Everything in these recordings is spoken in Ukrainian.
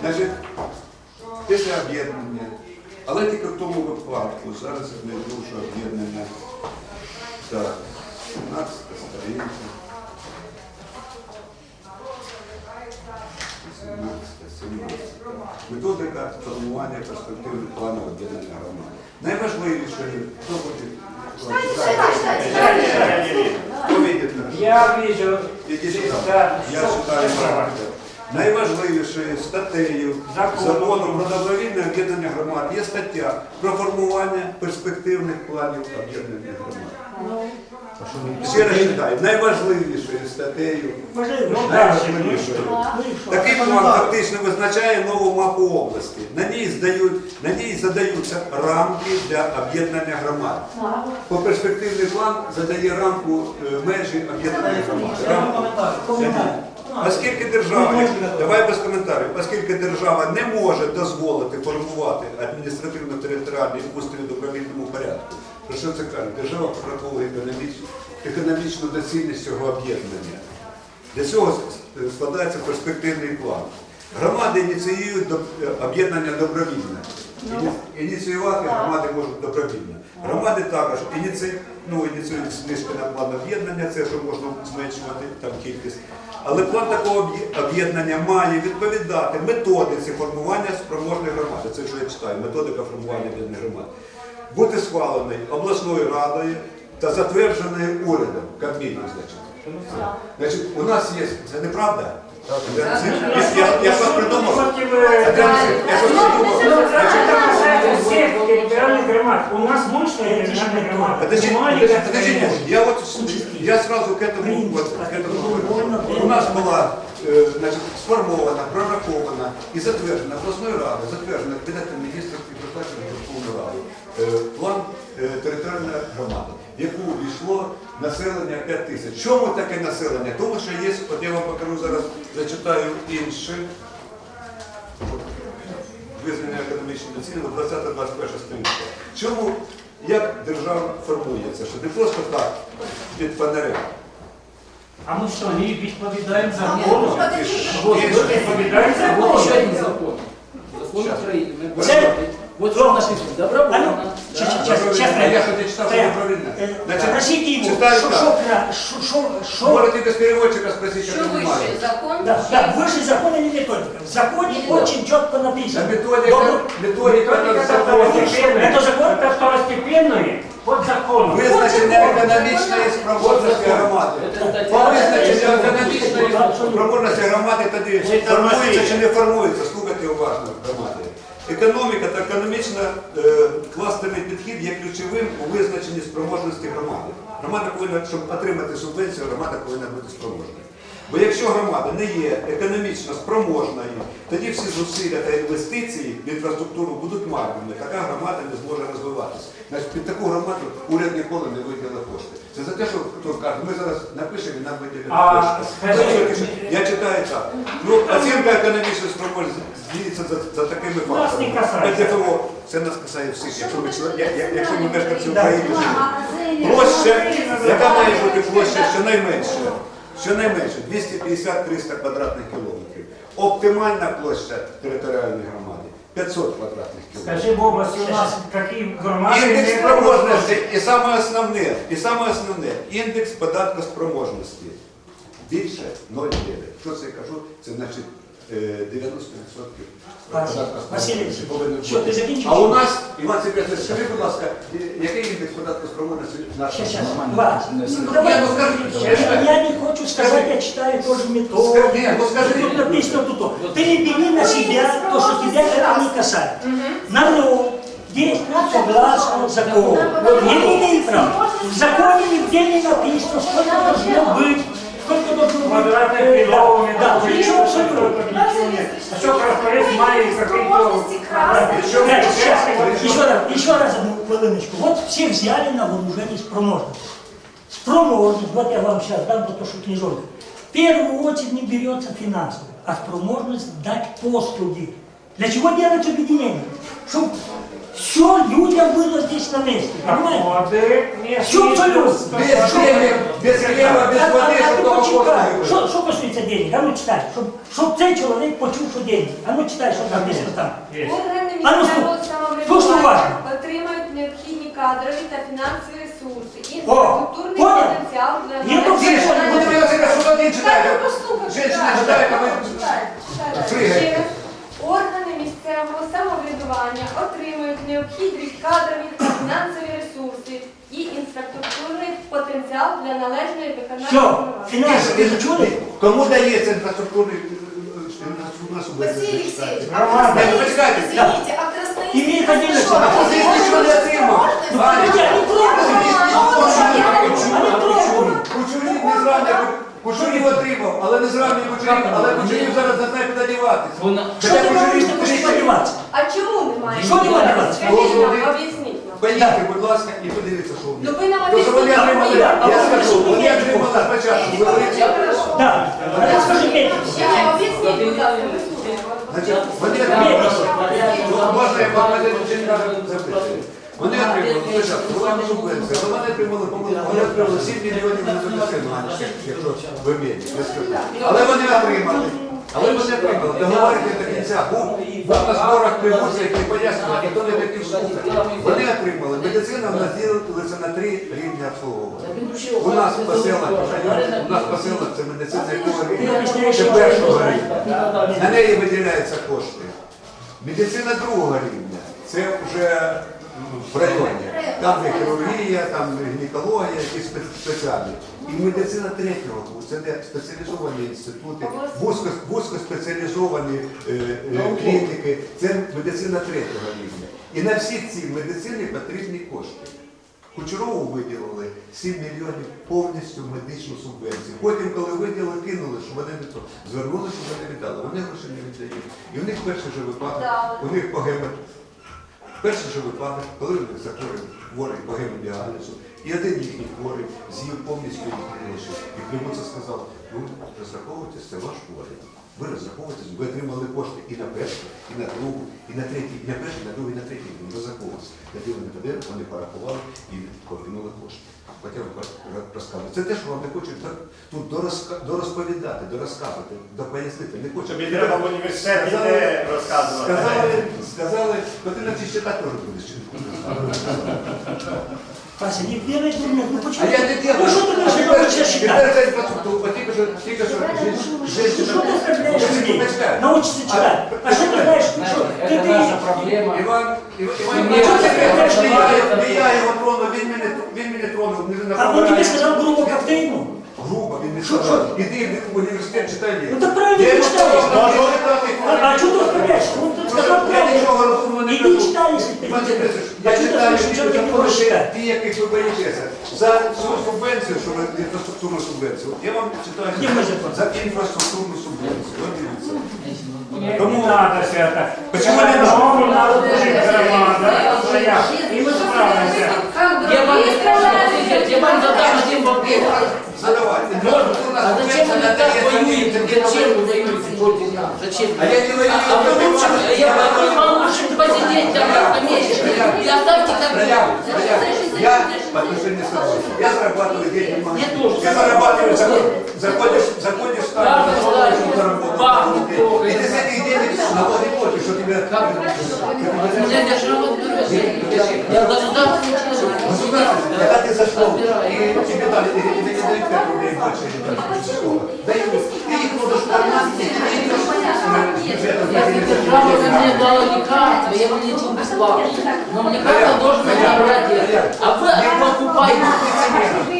Значить, після об'єднання, але тільки в тому випадку, зараз я знайду, що об'єднання. Так, 17 сторінка. 17, 17. Методика формування перспективних планів об'єднання громад. Найважливіше, хто видить хорошо? Я вижу, Іди сюди. Я читаю що правду. Найважливішою статтею Закону. про добровільне об'єднання громад є стаття про формування перспективних планів об'єднання громад. Ще раз читаю, найважливішою статтею. Ну, Найважливішою. Такий план фактично визначає нову мапу області. На ній здають, на ній задаються рамки для об'єднання громад. По перспективний план задає рамку е, межі об'єднання громад. Рамку. Коментар. Оскільки держава, давай без коментарів, оскільки держава не може дозволити формувати адміністративно-територіальний устрій в добровільному порядку, про що це каже? Держава прораховує економічну, економічну доцільність цього об'єднання. Для цього складається перспективний план. Громади ініціюють до- об'єднання добровільне. Іні- Ініціювати громади можуть добровільно. Громади також ініці... ну, ініціюють знижки на план об'єднання, це що можна зменшувати там кількість. Але план такого об'єднання має відповідати методиці формування спроможної громади. Це що я читаю, методика формування об'єднаних громад. Бути схвалений обласною радою та затверджений урядом, Кабміном, значить. Значить, у нас є, це неправда? Я, я, я, я щось придумав. Против, э, Я щось придумав. Ну, это Значить, касается всех территориальных громад. У нас мощная территориальная громада. Подожди, Маленькая подожди, такая. я вот я сразу к этому, вот, к этому говорю. У нас была э, значит, сформована, прорахована і затверджена обласною радою, затверджена Кабінетом міністрів і призначена Верховною Радою е, план е, територіальної громади, в яку війшло населення 5 тисяч. Чому таке населення? Тому що є, от я вам покажу зараз, зачитаю інше. Визнання економічної доцільного 20-21 сторінка. Чому, як держава формується? Що не просто так під фонарем. А мы что, не відповідаємо А, закону? ну, подожди. Вот, мы відповідаємо закону. Вот еще один закон. Закон Сейчас. Украины. Мы Це- посмотрим. Вот что написано. А ну, Добровольно. чи- Да. чи- чесно, чесно. А я що ти читав Стояв. добровільно? Е, Значить, Спросіть його, читаю що, так. що, кра- що, що, що, Можете без переводчика спросить, Що я понимаю. вище, закон? да, чи- да, выше закона не методика. В законе Не очень четко Да написано. методика, Добро- методика, Методика это это закон. второстепенная. Это закон? Это второстепенное законом. Визначення економічної спроможності громади. По визначенню економічної спроможності громади тоді формується чи не формується. Слухайте уважно громади. Економіка та економічна е, кластерний підхід є ключовим у визначенні спроможності громади. Громада повинна, щоб отримати субвенцію, громада повинна бути спроможною. Бо якщо громада не є економічно спроможною, тоді всі зусилля та інвестиції в інфраструктуру будуть марними. Така громада не зможе розвиватися. Значить, під таку громаду уряд ніколи не виділив кошти. Це за те, що хто каже, ми зараз напишемо і нам виділять кошти. Я читаю так. Ну, оцінка економічної спроможності здійснюється за, за такими. ПДФО, це нас касає всіх, якщо ми, якщо ми мешканці України живемо. Площа, яка має бути площа щонайменше? Щонайменше 250-300 квадратних кілометрів. Оптимальна площа територіальної громади 500 квадратних кілометрів. Скажи, в у нас такі громади... Індекс спроможності і саме основне, і саме основне, індекс податкоспроможності більше 0,9. Що це я кажу? Це значить 90% Васильович, податкоспроможності повинно що, ти бути. закінчив? А у нас, Іван Сергійович, скажи, будь ласка, е, який індекс податкоспроможності нашого? Сейчас, сейчас. Ва, ну, давай, Я, ну, скажи, я, я не хочу сказать, я читаю тоже метод. Скажи, нет, ну, скажи. Тут написано тут. Ты не бери на себя то, что тебя это не касается. Народ действует согласно закону. Не имеет права. В законе нигде не написано, сколько должно быть, сколько должно быть. Квадратных э, да, километров. Да, причем абсолютно. А что, проспорить має Спроможності красти. Причем Знаете, сейчас, сейчас- еще раз, еще раз одну хвилиночку. Вот все взяли на вооружение спроможность. Спроможность, вот я вам сейчас дам то, что книжонка. В первую очередь не берется финансово, а спроможность дать послуги. Для чего делать объединение? Чтобы все людям было здесь на месте, понимаете? Води, Все абсолютно. Без хліба, без хліба, без води, щоб того коштує. Що, що коштується денег? А ну читай, щоб, щоб цей чоловік почув, що деньги. А ну читай, що там написано там. Органи А ну, місцевого слушай уважно. самоврядування отримають необхідні кадрові та фінансові ресурси інфраструктурний понял? потенціал для Є то все, що що послухаю. Женщина Читай, читає, а ви читай, читай. Ще раз. Органи місцевого самоврядування отримують необхідні кадрові та фінансові ресурси і інфраструктурний потенціал для належної виконання Все, фінанси, ви чули? Кому дається інфраструктурний? Василий Читайте. Алексеевич, а Не, почекайте. извините, а красноярск... Имеет отдельно? А ничего не отримав. Ну, Аня, подожди, они але не зрання Кучурів, але Кучурів зараз не знає, куди діватися. Вона- Що ти говориш, будеш подіватися? А чому немає? Що немає деватися? Скажіть нам, об'ясніть нам. Поїдьте, будь ласка, і подивіться, що в Ну ви нам То, що вони об'ясніть. отримали, а я ви скажу, вони мені, отримали спочатку. Великі-. Расскажи мне. Ще об'ясніть, будь ласка, ми слухаємо. Значить, вони отримали, можна я вам один запитую. Вони отримали спочатку велику субвенцію, але вони отримали помилку, вони отримали 7 мільйонів на медицину, якщо ви вмієте, я скажу. Але вони отримали. Але вони отримали, договорити до кінця. Був, був на зборах привозів, які пояснювали, ніхто не хотів слухати. Вони отримали. Медицина в нас ділиться на три рівні обслуговування. У нас по селах, у нас по селах це медицина якого рівня, це першого рівня. На неї виділяються кошти. Медицина другого рівня. Це вже в районі. Там є хірургія, там гінекологія, якісь спеціальні. І медицина третього, це де спеціалізовані інститути, вузько, вузькоспеціалізовані е, е, клініки, це медицина третього рівня. І на всі ці медицини потрібні кошти. Кучерову виділили 7 мільйонів повністю медичну субвенцію. Потім, коли виділили, кинули, що вони не то. Звернулися, що вони віддали. Вони гроші не віддають. І в них перший же випадок, у них по гемо... Перший же випадок, коли вони захворюють хворий по гемодіалізу, і один їхній хворий з'їв повністю гроші. І це сказав, ви розраховуйтесь, це ваш хворий. Ви розраховуєтесь, ви отримали кошти і на першу, і на другу, і на третій, і на перший, і на другий, і на третій. Ви розраховувалися. Тоді вони туди, вони порахували і покинули кошти. Хоча ви. Це те, що вам не хочуть тут дорозповідати, дорозказувати, допояснити. Не хочуть. Тобі треба в університеті де розказувати. Сказали, сказали, то ти на ці счета теж будеш. Вася, не делай дурных, ну А почему? я не делаю. Ну что ты А можешь тепер- научиться считать? тепер це інфраструктура. От Тільки що, тільки що, женщина- Что ты оскорбляешь Женщина, людей? почекай. Научиться читать. А что ты знаешь, что ты, Это ты, наша проблема. Іван, Іван, Іван, Ні, Іван, ні, Іванович, ні, не ні, я ні, його- ні, не ні. я його тронув, він мене, він мене тронув, не а он направляє. тебе сказал грубо как ты ему. Грубо, він не Що, сказав. що? Іди в університет читай Ну лекцію. так правильно Я ты йому читаешь. сказав, А, що читати, а что ты оскорбляешь? Он тут Ну, сказал Я нічого правильно. розумного не Иди кажу. читай, если ты Іван Дмитрович, А я что ты читаю слышишь, ті что ты не закони, можешь читать? ті, яких ви боїтеся. За цю субвенцію, що ви інфраструктурну субвенцію, я вам читаю Где мой закон? за інфраструктурну субвенцію. От дивіться. Не, Кому? не надо все это. Почему не надо? Кому надо служить громада? Своя. И мы справимся. Я вам, я вам задам один вопрос. Задавайте. Інфраструктурна А зачем вы субвенція так надається воюете? тільки- Зачем вы воюете против нас? Зачем? А я не воюю, А вы я лучше, воюю. я вы вам лучше посидеть там на месте и оставьте как Прояву, прояву. Я по отношению с собой. Я зарабатываю деньги в магазине. Я тоже. Я зарабатываю, заход- заходишь, заходишь в Папа стадию, скажет, заработал. пахнет плохо. И ты с этих денег налоги платишь, что тебе... У меня держава берет. Я государство не человек. Государство, когда ты зашел, и тебе дали, и тебе не дают 5 рублей больше, или там, сколько. Дают. Ты их можешь поймать, и ты идешь с бюджетом. Если держава мне дала лекарства, я бы лечил бесплатно. Но мне как-то должен забрать это. А вы покупаете.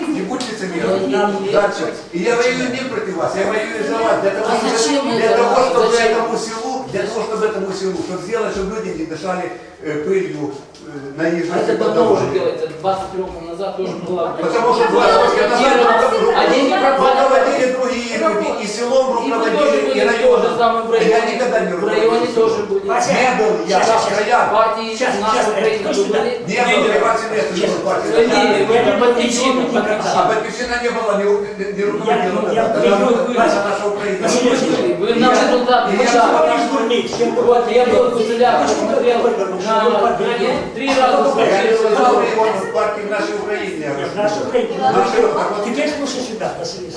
Не будь лицемером. Дальше. И я воюю не против вас, я воюю за вас. Для того, А чтобы- зачем для это того, вам? чтобы Зачем? этому селу, для того, чтобы этому селу, чтобы сделать, чтобы люди не дышали э, пылью э, на А ежедневной Это давно дороге. уже делается, 20 роков назад тоже была. Потому что 20 лет назад А деньги пропали. руководили другие люди, и селом И вы тоже руководили, и были тоже районом. самые в Я районе. никогда не В районе руководил. тоже были. Вася, Не был я Сейчас, в сейчас. краях. Партии Сейчас, нашей сейчас, Украины кто сюда? были. Не был, я 20 лет не был в партии. Они, вы Я не не подключены никогда. А батьківщина не була, не, не, не руководила. Я- я тогда. приведу, Тогда Вася. наша Україна. Василий Васильевич, Вы нам результаты не Почему дали. говоришь дурник? Чем ты Вот, я был в Куцелях, Почему ты посмотрел выборы? на Что вы победили? три раза Я не смотрел. сказал, что он в партии в нашей Украине. я говорю. Наша Украина. Наша, так вот, Теперь слушай сюда, Василий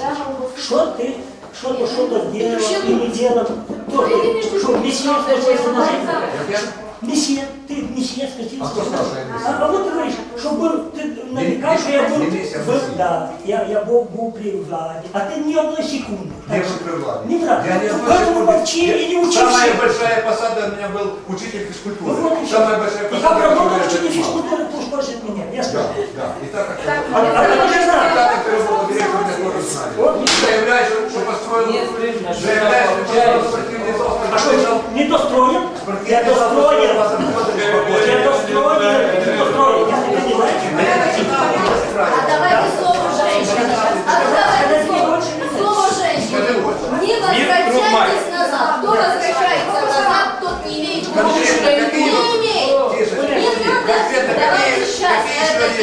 Что ты, что-то, что-то делал и не делал, тоже, что месье скатился на жизнь. Месье, ты вместе скатился. А кто сказал, что я а, вот ты говоришь, что был, ты намекаешь, что я был, был да, я, я был, был при владе, а ты ни одной секунды. Не был при владе. Неправда. Я не одной Поэтому молчи и не учи Самая большая посада у меня был учитель физкультуры. Вот Самая большая посада. И как работал учитель физкультуры, ты уж больше меня, я скажу. Да, да. И так как я. А, ты а, знаешь, а, а, а, а, а, а, а, а, а, а, а, а, а, а,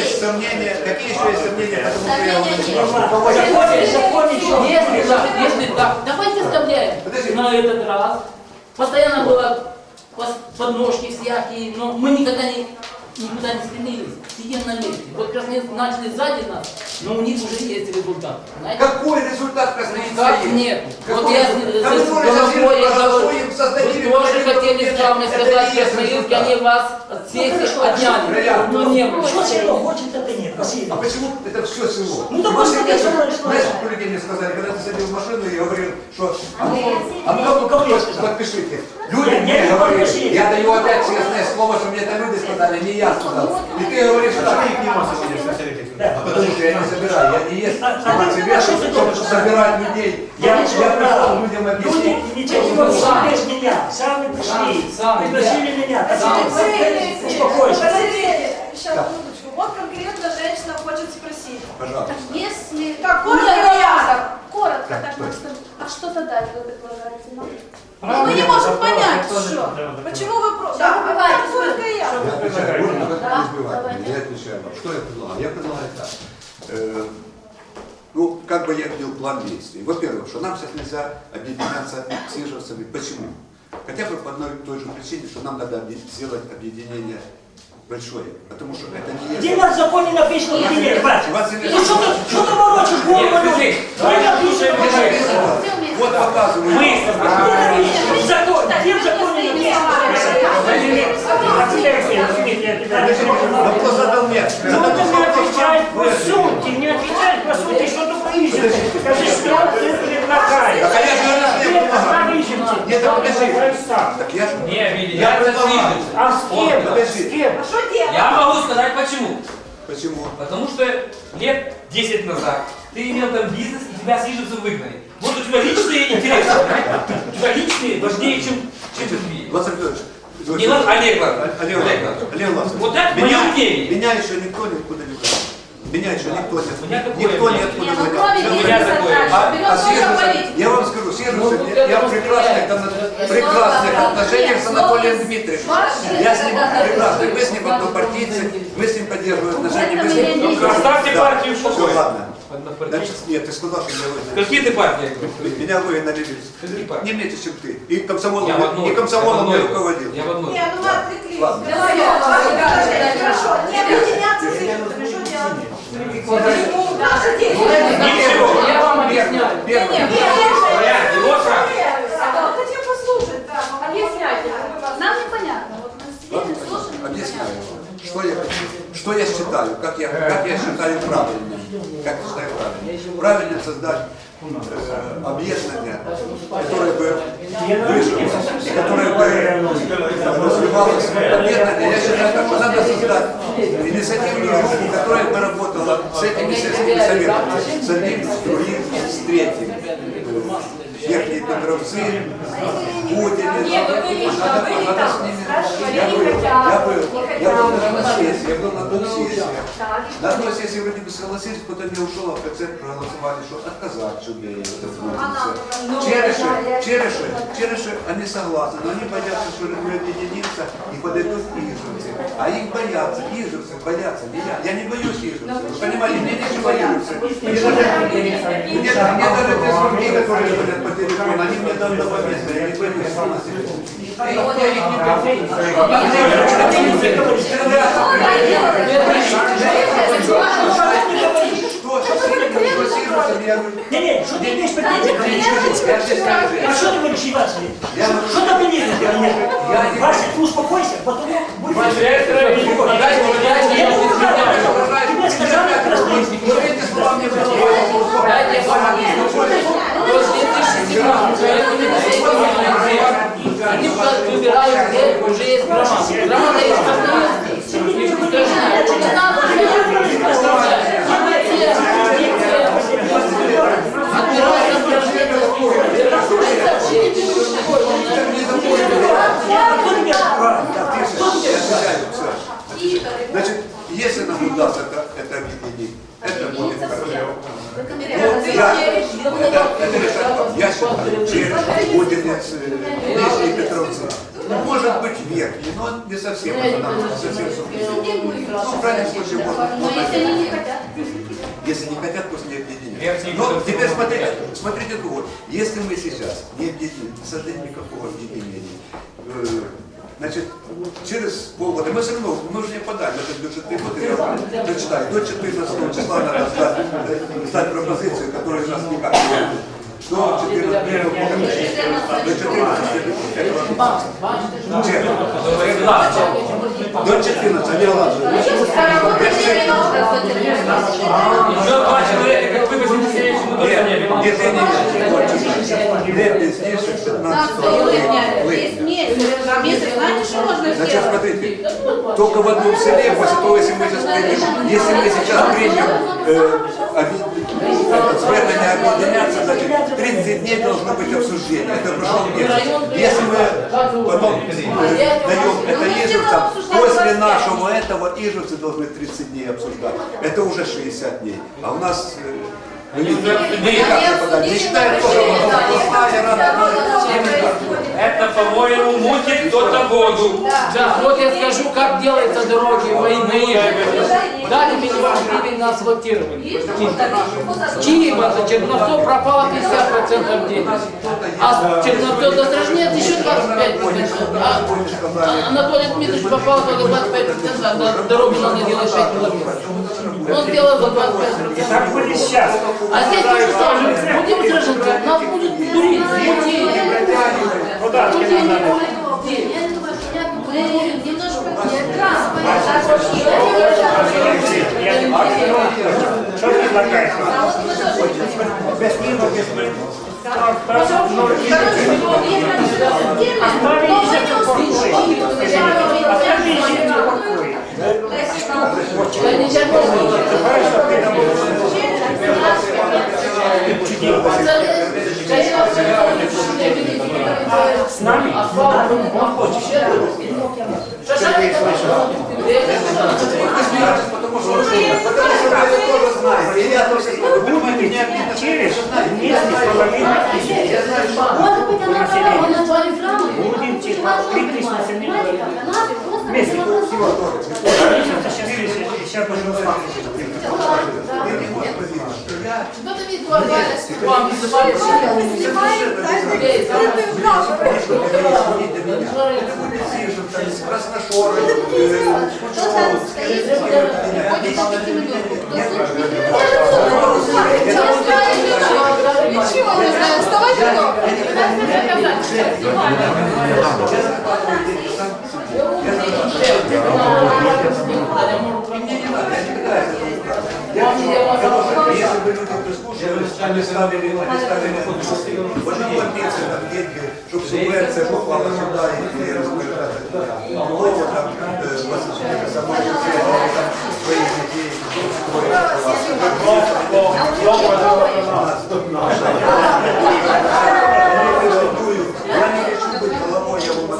какие еще это есть здесь. сомнения, какие еще есть сомнения, потому что я Сомнения вам нет. Законе, законе, что? Если так, если так, давайте оставляем Подожди. на этот раз. Постоянно было пос- подножки всякие, но мы никогда не, никуда не стремились. Сидим на месте. Вот раз начали сзади нас, но у них уже есть результат. Знаете? Какой результат есть? нет? Какой? Вот я Которые с, головой в говорю, вы тоже хотели это и сказать, Красноярске, они вас от сессии отняли. Реально. Ну не было. Что село хочет, это нет, Василий. А почему это все село? Ну, так И смотри, этого, что происходит. Знаешь, что люди мне сказали, когда ты садил в машину, я говорил, что а ну, а ну, Ну, сказал? подпишите. Люди мне не говорили, я даю опять честное слово, что мне это люди сказали, не я сказал. И ты говоришь, что Их не можно сегодня смотреть. Да. А потому что я не собираю, я не есть А- а сама ты себе, знаешь, что чтобы ты делаешь? собирать людей. Я Я ничего пришел людям Люди, объяснить. инициатива всегда без меня. Сами пришли. Сами, Пригласили меня. А Сами. теперь успокойся. Подождите, сейчас, минуточку. Вот конкретно женщина хочет спросить. Пожалуйста. Если... Так, коротко ясно. Коротко, Так, так просто. А что тогда вы предлагаете нам? Ну, мы не можем понять, что. Почему вы про... Да, Что бывает? так коротко ясно. Я отвечаю, можно только Да, избивать я отвечаю вам. Что я предлагаю? Я предлагаю так. Э, Ну, как бы я видел план действий. Во-первых, что нам сейчас нельзя объединяться с ижевцами. Почему? Хотя бы по одной и той же причине, что нам надо объ- сделать объединение большое. Потому что это не Где есть... у нас в законе написано объединение? Хватит. Иван Семенович, Ну что ты, что ты морочишь голову людям? Где написано объединение? Все вместе. Вот показываю. Где написано? В законе, где в законе написано? Вопрос задал мне. Ну ты не отвечаешь по сути, не отвечаешь по сути, что ты поищешь. Скажи, что ты предлагаешь. Так а я же говорю, что я предлагаю. Ищем Нет, так подожди. Так я же... Не, Вилли, Я я предлагаю. А с кем? Подожди. С кем? А что делать? Я могу сказать почему. Почему? Потому что лет 10 назад ты имел там бизнес и тебя с Ижевцем выгнали. Вот у тебя личные интересы? У тебя личные важнее, чем, чем другие. Владимир Петрович, Не Олег. Олег Олег Вот это мое мнение. меня еще никто никуда не брал. Меня еще никто У меня не никто Не, не ну Я- такое. дальше. А, а с только Ежевцем, политику. я вам скажу, с Ну, Ежевцем, вот я, я в прекрасных, там, прекрасных отношениях с нет, Анатолием Дмитриевичем. Я с ним прекрасно, мы с ним однопартийцы, мы с ним поддерживаем отношения, мы с я не ним... Оставьте партию в Все, покое. ладно. Значит, нет, ты сказал, что меня выгнали. Какие ты партии? я? Меня выгнали? Не меньше, чем ты. И комсомолом, Я одной. и комсомолом я не одной. руководил. Я в одной. Не, ну мы отвлеклись. Ладно. Давай, Давай, давай, Хорошо, не объединяться с Ну, Ижевцами, что делать? Подожди. Наши дети. Ничего. Я вам объясняю. Первое. Порядки, вот как. Да, хотим послушать, да. Объясняйте. Нам непонятно. Вот мы сидим и слушаем. Объясняю. Что я, что я считаю, как я, как я считаю правильным. Как я считаю правильным. Правильно создать э, объединение, которое бы выжило, которое бы развивалось. Объединение, я считаю, так, что надо создать инициативную группу, которая бы работала с этими сельскими советами, с одним, с другим, с третьим. Верхние Петровцы, Путин, Нет, вот вы лично были там, спрашивали, Я не был, я хотят, был, не я был на хотят. одной сессии, я был на одной сессии. Так, и На что? одной сессии вроде бы согласились, потом я ушел, а в конце проголосовали, что отказать, чтобы я это Ну, Череши, да, я- череши, череши, они согласны, но они боятся, что мы объединиться и подойдут ижевцы. А их боятся, ижевцы боятся, не я. Я не боюсь ижевцев, вы понимаете, мне нечего ижевцы. Мне даже, мне, мне даже те звонки, которые звонят телефон, они мне там добавятся, я не пойму, сама себе. Не, не, что ты имеешь претензии? А что ты говоришь, Иваши? Что ты претензии ко мне? Вася, ты успокойся, потом будет... Вася, я не могу. Я не могу. Тебе сказали, как раз ты. Дайте мне они выбирают, где уже есть. Громада есть мы сейчас не объединим, не создадим никакого объединения, э, значит, через полгода, мы все равно, мы уже не подаем этот бюджетный год, я прочитаю, до 14 числа надо сдать, э, сдать пропозицию, которая нас никак не. До 14 до 14 этого месяца. До 14, не ладно. Еще два человека, как вы по 77 минут Нет, нет, нет, нет, вот, нет, пиздейших 15 Есть месяц, за месяц, знаете, что можно Значит, смотрите, только в одном селе, после того, если мы сейчас примем, если мы сейчас примем э, свернение объединяться, значит, 30 дней должно быть обсуждение. Это прошел месяц. Если мы потом э, даем это ижевцам, после нашего этого ижевцы должны 30 дней обсуждать. Это уже 60 дней. А у нас э, мы не тоже. Это, по-моему, мутит кто-то воду. Да, вот я скажу, как делаются дороги войны. Дали миллион гривен на асфальтирование. С Киева за Черновцов пропало 50% денег. А с Черновцов до еще 25%. А а Анатолий Дмитриевич попал только 25%, а до дороги надо делать 6 километров. Он сделал за 25%. Так будет сейчас. А здесь то же самое. Будем сражаться, нас будет дурить, мутить. Податки Мутить надо. Что будет. Я думаю, Кто там стоит, ходит с такими людьми? Ничего не знаю? читайте депутати. Если бы люди прислушивались, они ставили, они ставили подписи. Вона подписана в деньги, щоб субвенція була, але вона і Я не хочу бути головою, я вам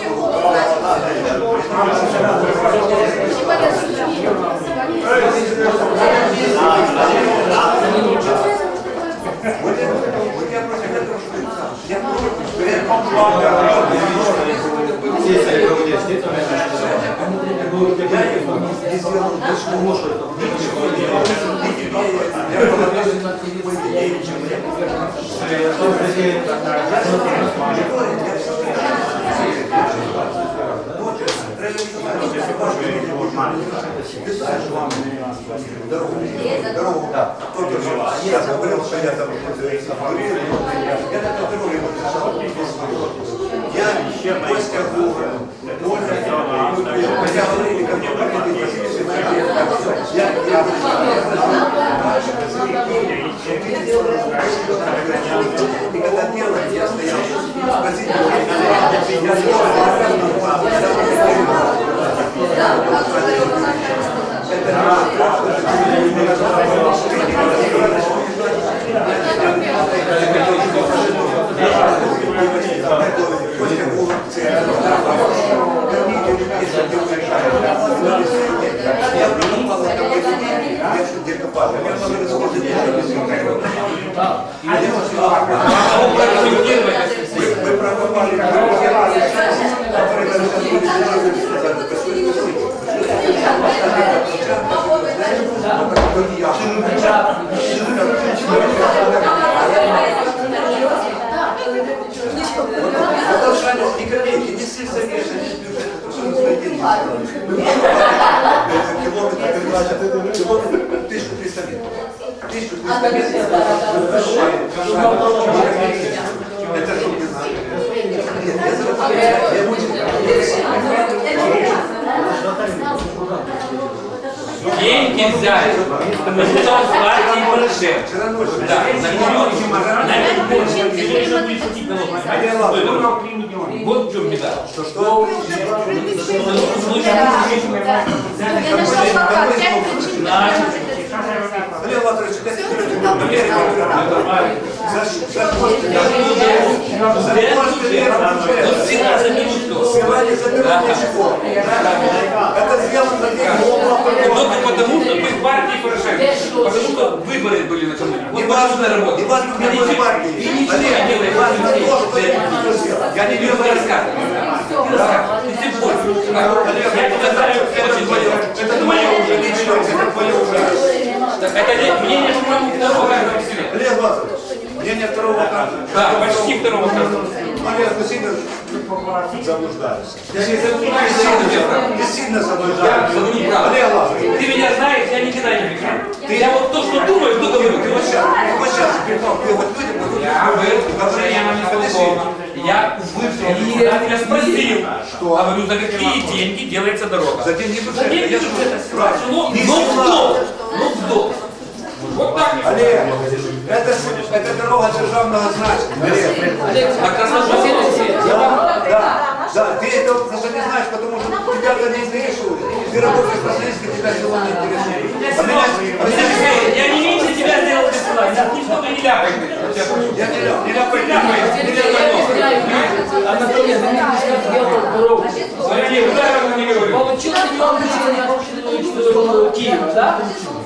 я там. Я на написал. Я, Костя Гура, хотя говорили, ко мне я, и когда делали, я стоял в позиции, я Костя Гура, я пропал на такой земле, я что где копал, я могу рассказать, вы прокопали, Продолжались не копейки, не сельсовета, не бюджета, то, что мы свои деньги Километр, километр, 1300 метров. 1300 метров. Это что не надо? Нет, я зарабатываю. Деньги взяли. Капитал партии Порошенко. Да, на. Вот в чем беда. Что, что? Андрей Лазаревич, дайте мне За за Вот всегда заберут кто. Сегодня заберут ничего. Это сделано Только потому, что вы в партии Порошенко. Потому что выборы были накануне. Не Вот важно, почему работа. не важно, в какой Видите, партии. Вы ничего не Олег, делаете. важно то, что я не сделал. Я не люблю рассказывать. Не рассказывать. Ты тем более. Олег, Я тебя знаю очень твое, хорошо. это твое уже лично, это твое уже. Так Это не- мнение, по-моему, второго каждого в селе. Олег Лазаревич, мнение второго канала. Да, почти второго каждого. Олег, вы сильно заблуждаешься. Я не заблуждаюсь, я не знаю. Ты сильно Я заблуждаешься. говорю неправду. Олег Лазаревич, Ты меня знаешь, я никогда не вру. Ты я вот то, что думаю, то говорю. ты вот сейчас, ты вот сейчас припал, ты вот людям, вот Я был постоянно не Я у председателя спросил, а говорю, за какие деньги делается дорога? За деньги За бюджета. деньги Я бюджета. спрашиваю. Ну, Не ну, села. вдох, ну, вдох. Вот так. Олег, это, это дорога державного значения. Олег, На Краснодарском да, да, да, ты это даже не знаешь, потому что тебя это не интересует. Ты работаешь в Красноярске, тебя село не интересует. А меня, а меня Я не меньше тебя сделал бесплатно. Я ни что Не ляпай. я не ляп. Не ляпай, ляпай. Не ляпай. Анатолий, вы мне сделал дорогу. Смотри, ударом не говорю. Получил миллион гривен Киев, да?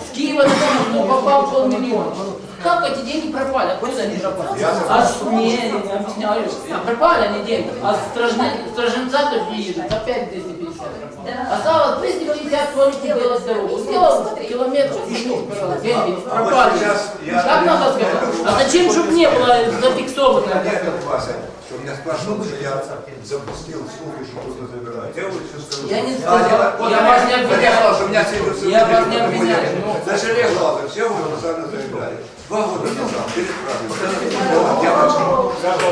С Киева на попал полмиллиона. Как эти деньги пропали? Откуда они пропали? А не, не, не объясняю. А пропали они деньги. А стражне- страженца тоже не едут. Опять 250 пропали. Осталось 250 только делать дорогу. Сделал километр, деньги пропали. Как надо сказать? А зачем, чтобы не было зафиксовано? Что меня спрашивают, что я запустил слухи, что кто-то забирает. Я лучше скажу. Я не сказал. Вот я вас не обвиняю. что меня Я вас не обвиняю. За железо лазер все вы специально забирали. Два года назад, перед праздником.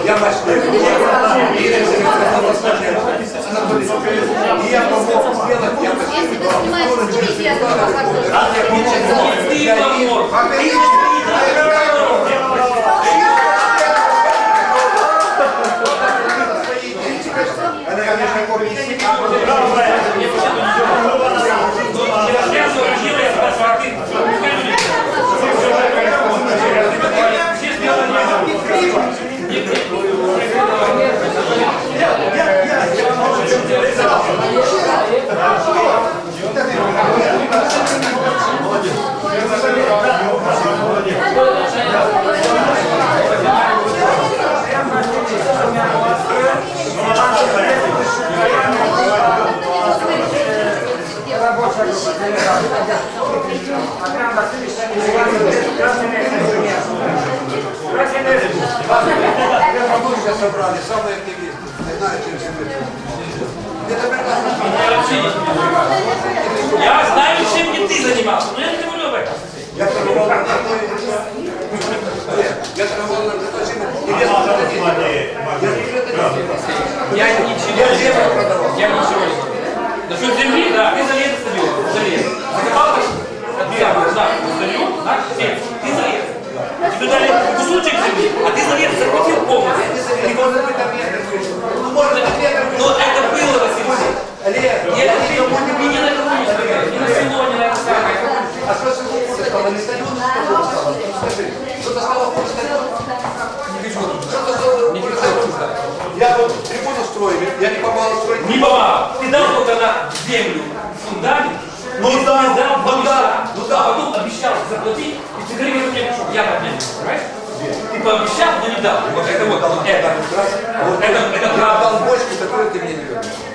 Я мощный. И я помог сделать, я вас не занимаешься, я помог. Я помог. Ты помог. Сейчас Я ничего не продавал. Я ничего не Да что земли, да, ты залез на стадион, залез. Закопалась, отверг, да, стадион, да, сеть, ты залез. Тебе дали кусочек земли, а ты залез, захватил полностью. Ты можно это Ну, можно это Но это было, Василий. Олег, я не ни на не стреляю, ни на село, ни на это. А что, что, что, на что, что, что, что, что, что, что, Я вот трибуну строили, я не помогал строить. Не помог. Ты дал только на землю фундамент. Ну да, ты дал, ну да, ну да. А потом обещал заплатить, и ты говоришь, мне пришел. Я подменил, понимаешь? Ты пообещал, но не дал. Вот это вот, вот это. Вот это, это правда. отдал бочку, которую ты мне не вернул.